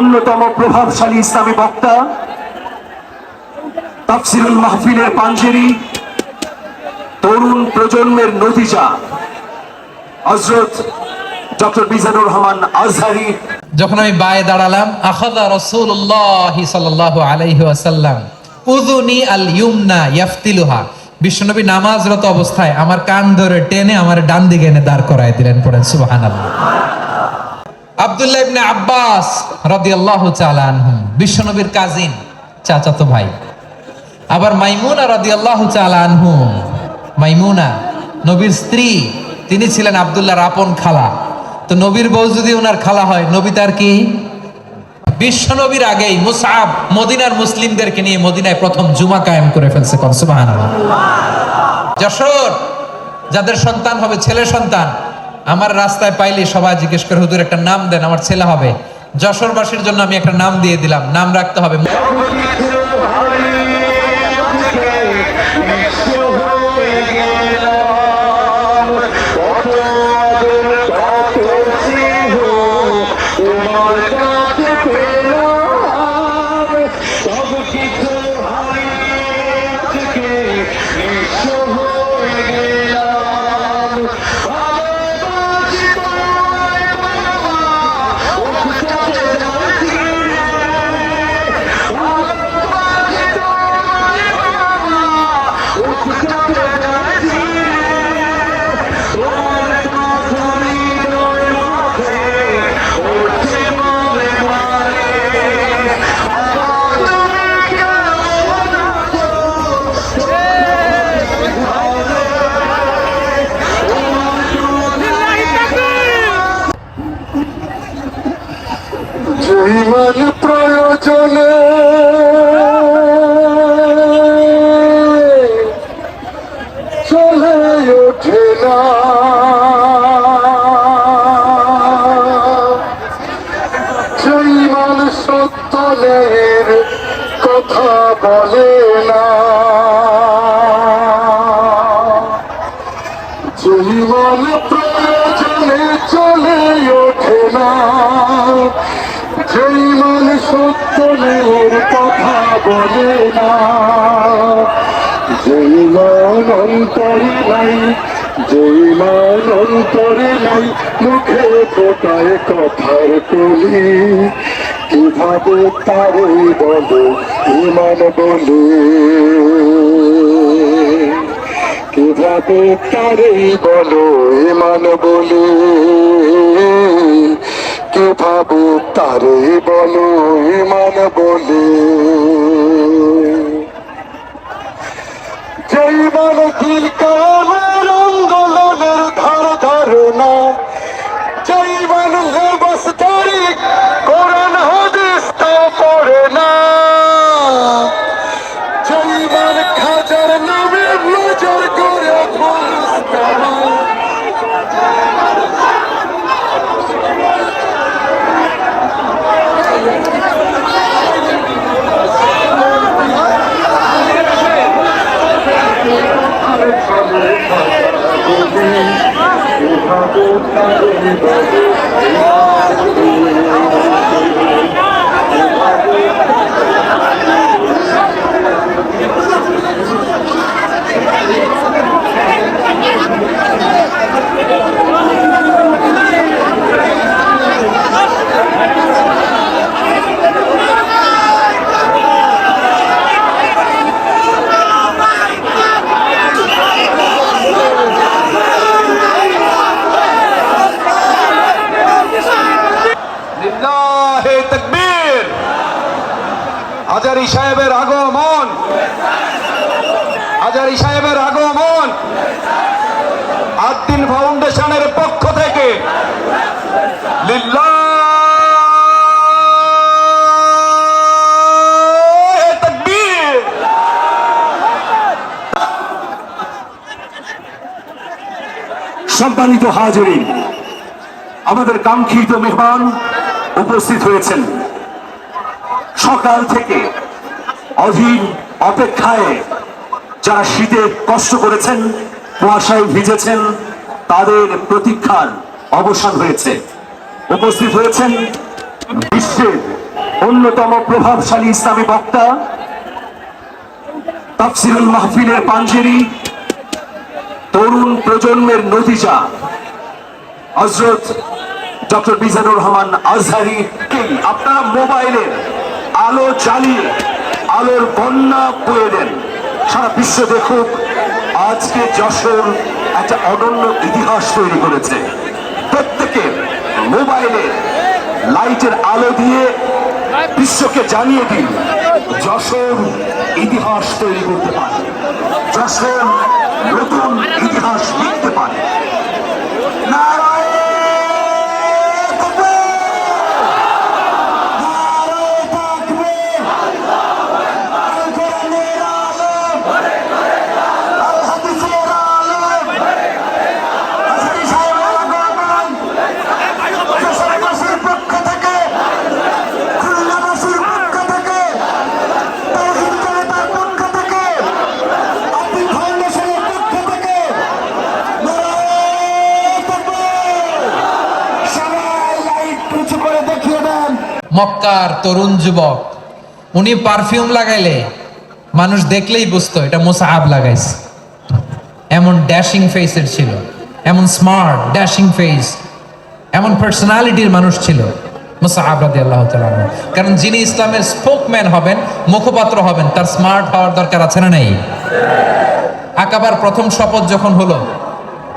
অন্যতম প্রভাবশালী ইসলামী বক্তা তাফসিরুল মাহফিলের পাঞ্জেরি, তরুণ প্রজন্মের নতিজা হজরত ডক্টর মিজানুর রহমান আজহারি। যখন আমি বায়ে দাঁড়ালাম আলাইহি আল ইউমনা ইয়াফতিলুহা। বিশ্বনবী নামাজরত অবস্থায় আমার কান ধরে টেনে আমার ডান দিকে এনে দাঁড় করায় দিলেন পড়েন, সুবহানাল্লাহ। আব্দুল্লাহ ইবনে আব্বাস রাদিয়াল্লাহু তাআলা আনহু বিশ্বনবীর কাজিন চাচাতো ভাই। আবার মাইমুনা রাদিয়াল্লাহু তাআলা আনহু মাইমুনা, নবীর স্ত্রী, তিনি ছিলেন আব্দুল্লাহর আপন খালা। তো নবীর বউ যদি ওনার খালা হয়, নবী তার কি? বিশ্ব নবীর আগেই মুসআব মদিনার মুসলিমদেরকে নিয়ে মদিনায় প্রথম জুমা কায়েম করে ফেলছে কোন যশোর, যাদের সন্তান হবে ছেলে সন্তান। আমার রাস্তায় পাইলে সবাই জিজ্ঞেস করে, হুজুর, একটা নাম দেন, আমার ছেলে হবে। যশোরবাসীর জন্য আমি একটা নাম দিয়ে দিলাম। নাম রাখতে হবে। না। যেই মান কথা বলে না। যেই মান অন্তরে নাই, যেই মান অন্তরে নাই, মুখে ফোটায় কথার কলি। কীভাবে তারে বলে ইমান বলে? কীভাবে তারে বলো ইমান বলে। কীভাবে তারে বলো ইমান বলে। যেই মানে দিল কামের আন্দোলনের ধার ধারণা, যেই মানে লেবাস তারিখ কোরআন লিল্লাহে সম্মানিত হাজরিন, আমাদের কাঙ্ক্ষিত মেহমান উপস্থিত হয়েছেন। সকাল থেকে অধীর অপেক্ষায় যারা শীতে কষ্ট করেছেন, কুয়াশায় ভিজেছেন, তাদের প্রতীক্ষার অবসান হয়েছে। উপস্থিত হয়েছেন বিশ্বের অন্যতম প্রভাবশালী ইসলামী বক্তা, তাফসিরুল মাহফিলের পাঞ্জেরি তরুণ প্রজন্মের নতিজা হজরত ডক্টর মিজানুর রহমান আজহারি আপনারা মোবাইলের আলো চালিয়ে আলোর বন্যা বয়ে দেন সারা বিশ্ব দেখুক, আজকে যশোর একটা অনন্য ইতিহাস তৈরি করেছে। প্রত্যেকে মোবাইলে লাইটের আলো দিয়ে বিশ্বকে জানিয়ে দিন, যশোর ইতিহাস তৈরি করতে পারে। যশোর নতুন ইতিহাস লিখতে পারে। মক্কার তরুণ যুবক, উনি পারফিউম লাগাইলে মানুষ দেখলেই বুঝতো, এটা মোসাহাব লাগাইছে। এমন ড্যাশিং ফেসের ছিল, এমন স্মার্ট ড্যাশিং ফেস এমন পার্সোনালিটির মানুষ ছিল মুসাহাব রাদি আল্লাহ কারণ যিনি ইসলামের স্পোকম্যান হবেন, মুখপাত্র হবেন, তার স্মার্ট হওয়ার দরকার আছে না নেই? আকাবার প্রথম শপথ যখন হলো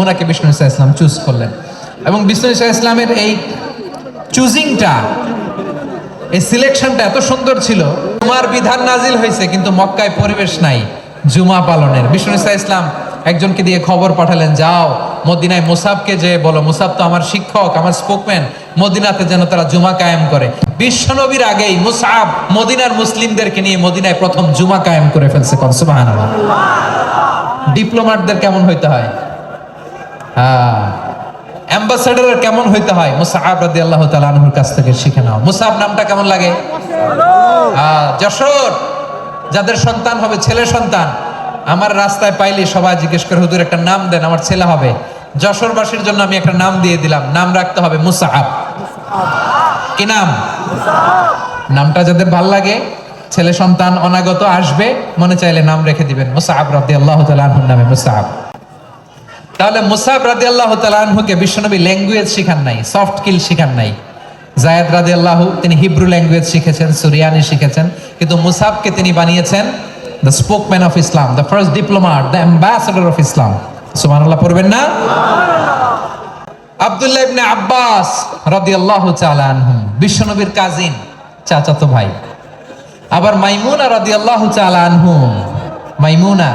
ওনাকে বিষ্ণু ইসা ইসলাম চুজ করলেন। এবং বিষ্ণু ইসা ইসলামের এই চুজিংটা এই সিলেকশনটা এত সুন্দর ছিল। জুমার বিধান নাজিল হয়েছে, কিন্তু মক্কায় পরিবেশ নাই, জুমা পালনের। বিষ্ণু ইসা ইসলাম একজনকে দিয়ে খবর পাঠালেন, যাও, মদিনায় মুসাবকে যে বলো, মুসাব তো আমার শিক্ষক, আমার স্পোকম্যান মদিনাতে যেন তারা জুমা কায়েম করে। বিশ্বনবীর আগেই মুসাব মদিনার মুসলিমদেরকে নিয়ে মদিনায় প্রথম জুমা কায়েম করে ফেলছে কন ডিপ্লোমাটদের কেমন হইতে হয়? হ্যাঁ। অ্যাম্বাসেডারের কেমন হইতে হয়? মুসাহাব রাদি আল্লাহ তালুর কাছ থেকে শিখে নাও। মুসাহাব নামটা কেমন লাগে? যশোর। যাদের সন্তান হবে ছেলে সন্তান। আমার রাস্তায় পাইলে সবাই জিজ্ঞেস করে, হুজুর, একটা নাম দেন, আমার ছেলে হবে। যশোরবাসীর জন্য আমি একটা নাম দিয়ে দিলাম। নাম রাখতে হবে মুসাহাব কি নাম? নামটা যাদের ভালো লাগে, ছেলে সন্তান অনাগত আসবে, মনে চাইলে নাম রেখে দিবেন। মুসাহাব রাদি আল্লাহ তালুর নামে মুসাহাব তাহলে মুসাব রাদি আল্লাহ তালহুকে বিশ্বনবী ল্যাঙ্গুয়েজ শিখান নাই, সফট কিল শিখান নাই। জায়দ রাদি আল্লাহ তিনি হিব্রু ল্যাঙ্গুয়েজ শিখেছেন, সুরিয়ানি শিখেছেন, কিন্তু মুসাবকে তিনি বানিয়েছেন the spokesman of Islam the first diplomat the ambassador of Islam সুবহানাল্লাহ, পড়বেন না? আব্দুল্লাহ ইবনে আব্বাস রাদিয়াল্লাহু তাআলা আনহুম, বিশ্বনবীর কাজিন চাচাতো ভাই। আবার মাইমুনা রাদিয়াল্লাহু তাআলা আনহুম, মাইমুনা,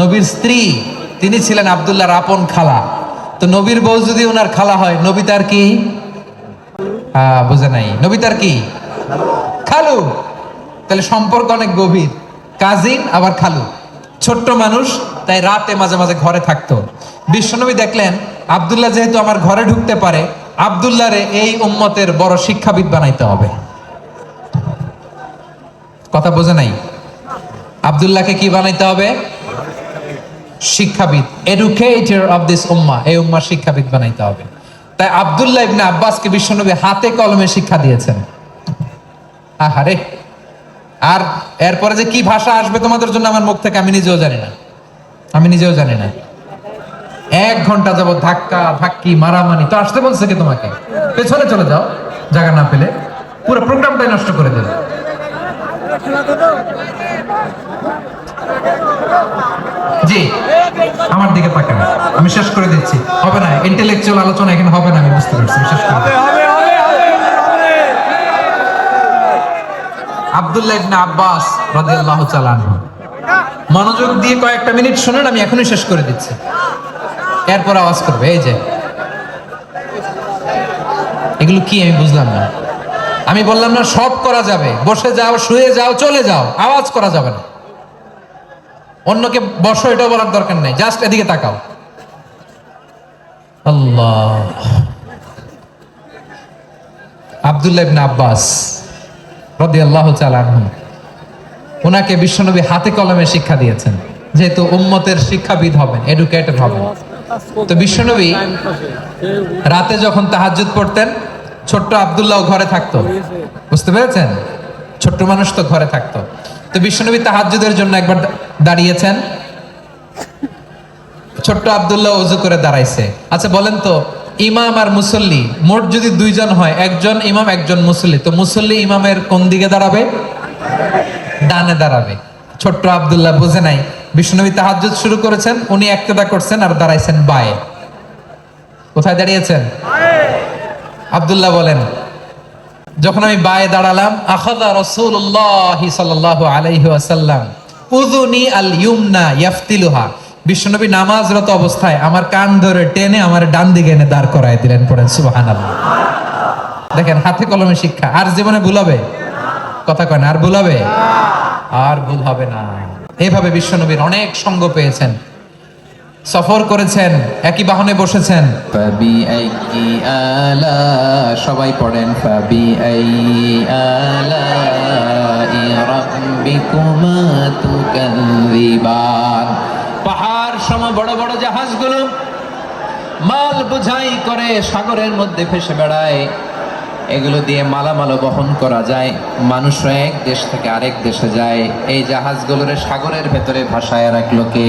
নবীর স্ত্রী তিনি ছিলেন আব্দুল্লাহর আপন খালা। তো নবীর বউ যদি ওনার খালা হয়, নবী তার কি? নাই। নবী তার কি? খালু। তাহলে সম্পর্ক অনেক গভীর। কাজিন, আবার খালু। ছোট্ট মানুষ, তাই রাতে মাঝে মাঝে ঘরে থাকতো। বিশ্বনবী দেখলেন, আব্দুল্লাহ যেহেতু আমার ঘরে ঢুকতে পারে, আব্দুল্লাহরে এই উম্মতের বড় শিক্ষাবিদ বানাইতে হবে। কথা বোঝে নাই? আব্দুল্লাহকে কি বানাইতে হবে? শিক্ষাবিদ এডুকেটর অফ দিস উম্মা, এই উম্মা শিক্ষাবিদ বানাইতে হবে। তাই আব্দুল্লাহ ইবনে আব্বাসকে বিশ্বনবী হাতে কলমে শিক্ষা দিয়েছেন। আহারে, আর এরপরে যে কি ভাষা আসবে তোমাদের জন্য আমার মুখ থেকে আমি নিজেও জানি না। আমি নিজেও জানি না। এক ঘণ্টা যাব ধাক্কা, ধাক্কি, মারামারি, তো আসতে বলছে কি তোমাকে? পেছনে চলে যাও, জায়গা না পেলে। পুরো প্রোগ্রামটাই নষ্ট করে দেবে। জি আমার দিকে তাকান। আমি শেষ করে দিচ্ছি। হবে না ইন্টেলেকচুয়াল আলোচনা এখানে হবে না আমি বুঝতে পারছি শেষ করে আব্দুল্লাহ ইবনে আব্বাস রাদিয়াল্লাহু তাআলা মনোযোগ দিয়ে কয়েকটা মিনিট শুনুন আমি এখনই শেষ করে দিচ্ছি। এরপর আওয়াজ করবে এই যে। এগুলো কি আমি বুঝলাম না। আমি বললাম না সব করা যাবে। বসে যাও শুয়ে যাও চলে যাও আওয়াজ করা যাবে না। অন্যকে বসো, এটাও বলার দরকার নেই। জাস্ট এদিকে তাকাও। আল্লাহ। আব্দুল্লাহ ইবনে আব্বাস রাদিয়াল্লাহু তাআলা আনহু। ওনাকে বিশ্বনবী হাতে কলমে শিক্ষা দিয়েছেন। যেহেতু উম্মতের শিক্ষাবিদ হবেন এডুকেটেড হবেন। তো বিশ্বনবী রাতে যখন তাহাজ্জুদ পড়তেন, ছোট্ট আব্দুল্লাহ ঘরে থাকতো। বুঝতে পেরেছেন? ছোট্ট মানুষ তো ঘরে থাকতো। তো বিশ্বনবী তাহাজ্জুদের জন্য একবার দাঁড়িয়েছেন। ছোট্ট আব্দুল্লাহ অজু করে দাঁড়াইছে। আচ্ছা বলেন তো, ইমাম আর মুসল্লি, মোট যদি দুইজন হয়, একজন ইমাম, একজন মুসল্লি, তো মুসল্লি ইমামের কোন দিকে দাঁড়াবে? ডানে দাঁড়াবে। ছোট্ট আব্দুল্লাহ বুঝে নাই। বিষ্ণুনবী তাহাজ্জুদ শুরু করেছেন, উনি একতেদা করছেন আর দাঁড়াইছেন বায়ে। কোথায় দাঁড়িয়েছেন? আব্দুল্লাহ বলেন যখন আমি বায়ে দাঁড়ালাম, আখাদা রাসূলুল্লাহ সাল্লাল্লাহু আলাইহি ওয়াসাল্লাম, উযুনি আল ইউমনা ইয়াফতিলুহা। বিশ্বনবী নামাজরত অবস্থায় আমার কান ধরে টেনে আমার ডান দিকে এনে দাঁড় করায় দিলেন পড়েন, সুবহানাল্লাহ। দেখেন, হাতে কলমে শিক্ষা। আর জীবনে ভুলাবে কথা কয় না, আর ভুলাবে আর ভুল হবে না। এইভাবে বিশ্বনবীর অনেক সঙ্গ পেয়েছেন। সফর করেছেন, একই বাহনে বসেছেন। আলা, সবাই পড়েন আলা পাহাড় সম বড় বড় জাহাজগুলো মাল বোঝাই করে সাগরের মধ্যে ফেসে বেড়ায়। এগুলো দিয়ে মালামালো বহন করা যায়। মানুষ এক দেশ থেকে আরেক দেশে যায়। এই জাহাজগুলোরে সাগরের ভেতরে ভাসায় রাখল কে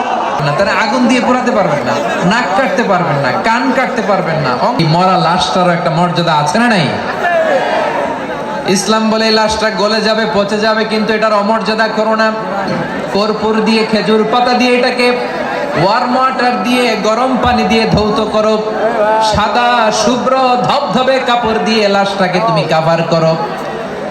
না। তারা আগুন দিয়ে পোড়াতে পারবেন না, নাক কাটতে পারবেন না, কান কাটতে পারবেন না। মরা লাশটারও একটা মর্যাদা আছে না নাই? ইসলাম বলে লাশটা গলে যাবে, পচে যাবে, কিন্তু এটার অমর্যাদা করো না। কর্পূর দিয়ে, খেজুর পাতা দিয়ে এটাকে ওয়ার্ম ওয়াটার দিয়ে, গরম পানি দিয়ে ধৌত করো। সাদা, শুভ্র, ধবধবে কাপড় দিয়ে লাশটাকে তুমি কাভার করো।